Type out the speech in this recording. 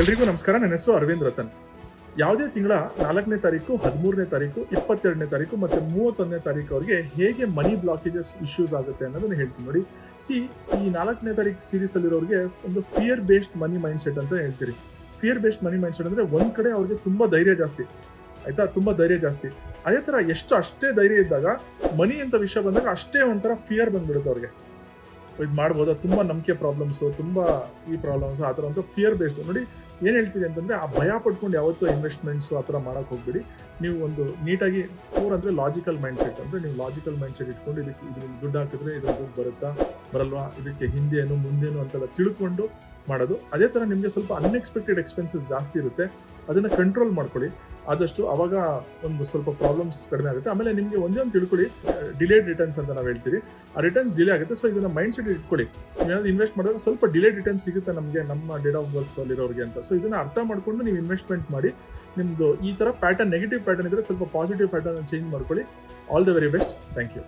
ಎಲ್ರಿಗೂ ನಮಸ್ಕಾರ. ನನ್ನ ಹೆಸರು ಅರವಿಂದ್ ರತನ್. ಯಾವುದೇ ತಿಂಗಳ ನಾಲ್ಕನೇ ತಾರೀಕು, ಹದಿಮೂರನೇ ತಾರೀಕು, ಇಪ್ಪತ್ತೆರಡನೇ ತಾರೀಕು ಮತ್ತು ಮೂವತ್ತೊಂದನೇ ತಾರೀಕು ಅವರಿಗೆ ಹೇಗೆ ಮನಿ ಬ್ಲಾಕೇಜಸ್ ಇಶ್ಯೂಸ್ ಆಗುತ್ತೆ ಅನ್ನೋದನ್ನ ಹೇಳ್ತೀನಿ ನೋಡಿ. ಸಿ, ಈ ನಾಲ್ಕನೇ ತಾರೀಕು ಸೀರೀಸಲ್ಲಿರೋರಿಗೆ ಒಂದು fear based money mindset ಅಂತ ಹೇಳ್ತೀರಿ. Fear based money mindset ಅಂದರೆ ಒಂದು ಕಡೆ ಅವ್ರಿಗೆ ತುಂಬ ಧೈರ್ಯ ಜಾಸ್ತಿ. ಆಯಿತಾ? ತುಂಬ ಧೈರ್ಯ ಜಾಸ್ತಿ. ಅದೇ ಥರ ಎಷ್ಟು ಅಷ್ಟೇ ಧೈರ್ಯ ಇದ್ದಾಗ ಮನಿ ಅಂತ ವಿಷಯ ಬಂದಾಗ ಅಷ್ಟೇ ಒಂಥರ ಫಿಯರ್ ಬಂದ್ಬಿಡುತ್ತೆ ಅವ್ರಿಗೆ. ಇದು ಮಾಡ್ಬೋದಾ ತುಂಬ ನಂಬಿಕೆ ಪ್ರಾಬ್ಲಮ್ಸು ತುಂಬ ಈ ಪ್ರಾಬ್ಲಮ್ಸು ಆ ಥರ ಒಂದು ಫಿಯರ್ ಬೇಸ್ಡ್ ನೋಡಿ, ಏನು ಹೇಳ್ತೀರಿ ಅಂತಂದರೆ, ಆ ಭಯ ಪಡ್ಕೊಂಡು ಯಾವತ್ತೂ ಇನ್ವೆಸ್ಟ್ಮೆಂಟ್ಸು ಆ ಥರ ಮಾಡೋಕ್ಕೆ ಹೋಗ್ಬಿಡಿ. ನೀವು ಒಂದು ನೀಟಾಗಿ ಫೋರ್ ಅಂದರೆ ಲಾಜಿಕಲ್ ಮೈಂಡ್ ಸೆಟ್ ಅಂದರೆ ನೀವು ಲಾಜಿಕಲ್ ಮೈಂಡ್ ಸೆಟ್ ಇಟ್ಕೊಂಡು ಇದಕ್ಕೆ ಇದ್ರಲ್ಲಿ ದುಡ್ಡು ಹಾಕಿದ್ರೆ ಇದು ದುಡ್ಡು ಬರುತ್ತಾ, ಬರಲ್ವಾ? ಇದಕ್ಕೆ ಹಿಂದೇನು, ಮುಂದೇನು ಅಂತೆಲ್ಲ ತಿಳ್ಕೊಂಡು ಮಾಡೋದು. ಅದೇ ಥರ ನಿಮಗೆ ಸ್ವಲ್ಪ ಅನ್ಎಕ್ಸ್ಪೆಕ್ಟೆಡ್ ಎಕ್ಸ್ಪೆನ್ಸಸ್ ಜಾಸ್ತಿ ಇರುತ್ತೆ. ಅದನ್ನು ಕಂಟ್ರೋಲ್ ಮಾಡ್ಕೊಳ್ಳಿ. ಆದಷ್ಟು ಅವಾಗ ಒಂದು ಸ್ವಲ್ಪ ಪ್ರಾಬ್ಲಮ್ಸ್ ಕಡಿಮೆ ಆಗುತ್ತೆ. ಆಮೇಲೆ ನಿಮಗೆ ಒಂದೇ ಒಂದು ತಿಳ್ಕೊಳ್ಳಿ ಡಿಲೇಡ್ ರಿಟರ್ನ್ಸ್ ಅಂತ ನಾವು ಹೇಳ್ತೀವಿ. ಆ ರಿಟರ್ನ್ಸ್ ಡಿಲೇ ಆಗುತ್ತೆ ಸೊ ಇದನ್ನು ಮೈಂಡ್ ಸೆಟ್ ಇಟ್ಕೊಳ್ಳಿ ಏನಾದರೂ ಇನ್ವೆಸ್ಟ್ ಮಾಡಿದ್ರೆ ಸ್ವಲ್ಪ ಡಿಲೇಡ್ ರಿಟರ್ನ್ ಸಿಗುತ್ತೆ ನಮಗೆ, ನಮ್ಮ ಡೇಟ್ ಆಫ್ ಬರ್ತ್ಸ್ ಅಲ್ಲಿರೋರಿಗೆ ಅಂತ. ಸೊ ಇದನ್ನು ಅರ್ಥ ಮಾಡಿಕೊಂಡು ನೀವು ಇನ್ವೆಸ್ಟ್ಮೆಂಟ್ ಮಾಡಿ ನಿಮ್ಮದು ಈ ಥರ ಪ್ಯಾಟರ್ನ್ ನೆಗೆಟಿವ್ ಪ್ಯಾಟರ್ನ್ ಇದ್ದರೆ ಸ್ವಲ್ಪ ಪಾಸಿಟಿವ್ ಪ್ಯಾಟರ್ನ್ ಚೇಂಜ್ ಮಾಡ್ಕೊಳ್ಳಿ. All the very best thank you